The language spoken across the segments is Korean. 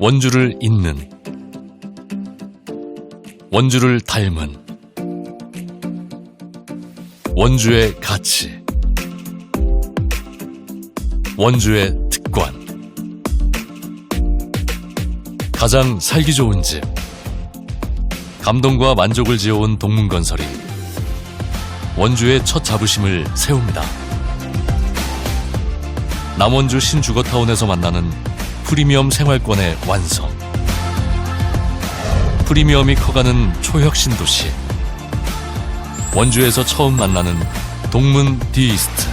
원주를 잇는 원주를 닮은 원주의 가치 원주의 특권 가장 살기 좋은 집 감동과 만족을 지어온 동문건설이 원주의 첫 자부심을 세웁니다. 남원주 신주거타운에서 만나는 프리미엄 생활권의 완성. 프리미엄이 커가는 초혁신 도시. 원주에서 처음 만나는 동문 디이스트.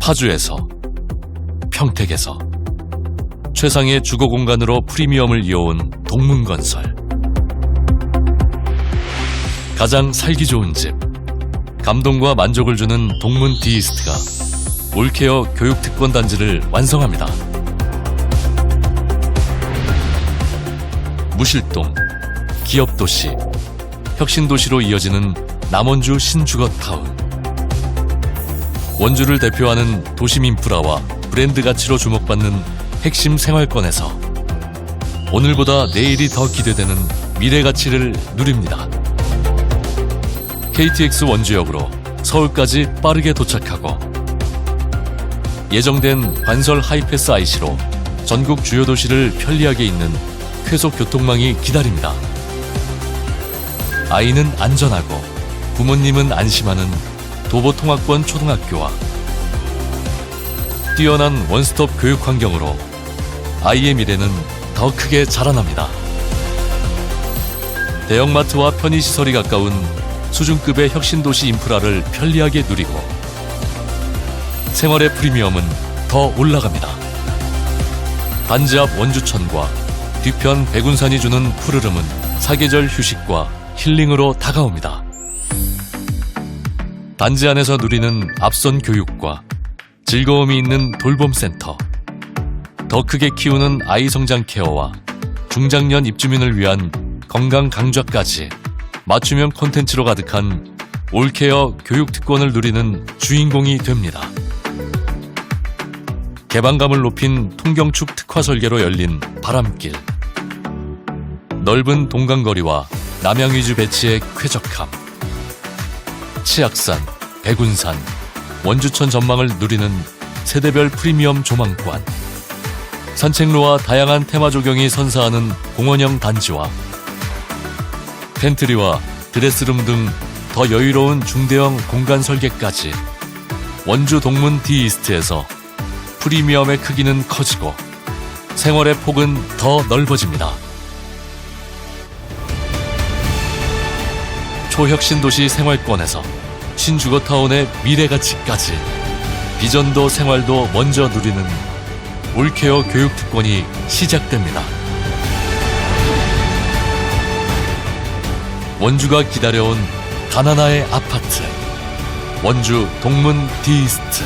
파주에서, 평택에서, 최상의 주거 공간으로 프리미엄을 이어온 동문건설. 가장 살기 좋은 집. 감동과 만족을 주는 동문 디이스트가 올케어 교육 특권 단지를 완성합니다. 무실동, 기업도시, 혁신도시로 이어지는 남원주 신주거타운. 원주를 대표하는 도심 인프라와 브랜드 가치로 주목받는 핵심 생활권에서 오늘보다 내일이 더 기대되는 미래 가치를 누립니다. KTX 원주역으로 서울까지 빠르게 도착하고 예정된 관설 하이패스 IC로 전국 주요 도시를 편리하게 잇는 쾌속 교통망이 기다립니다. 아이는 안전하고 부모님은 안심하는 도보통합권 초등학교와 뛰어난 원스톱 교육 환경으로 아이의 미래는 더 크게 자라납니다. 대형마트와 편의시설이 가까운 수준급의 혁신도시 인프라를 편리하게 누리고 생활의 프리미엄은 더 올라갑니다. 단지 앞 원주천과 뒤편 백운산이 주는 푸르름은 사계절 휴식과 힐링으로 다가옵니다. 단지 안에서 누리는 앞선 교육과 즐거움이 있는 돌봄센터, 더 크게 키우는 아이 성장 케어와 중장년 입주민을 위한 건강 강좌까지 맞춤형 콘텐츠로 가득한 올케어 교육 특권을 누리는 주인공이 됩니다. 개방감을 높인 통경축 특화 설계로 열린 바람길. 넓은 동강거리와 남양 위주 배치의 쾌적함. 치악산, 백운산, 원주천 전망을 누리는 세대별 프리미엄 조망관. 산책로와 다양한 테마 조경이 선사하는 공원형 단지와 팬트리와 드레스룸 등 더 여유로운 중대형 공간 설계까지 원주 동문 디이스트에서 프리미엄의 크기는 커지고 생활의 폭은 더 넓어집니다. 초혁신 도시 생활권에서 신주거타운의 미래 가치까지 비전도 생활도 먼저 누리는 올케어 교육 특권이 시작됩니다. 원주가 기다려온 가나나의 아파트. 원주 동문 디이스트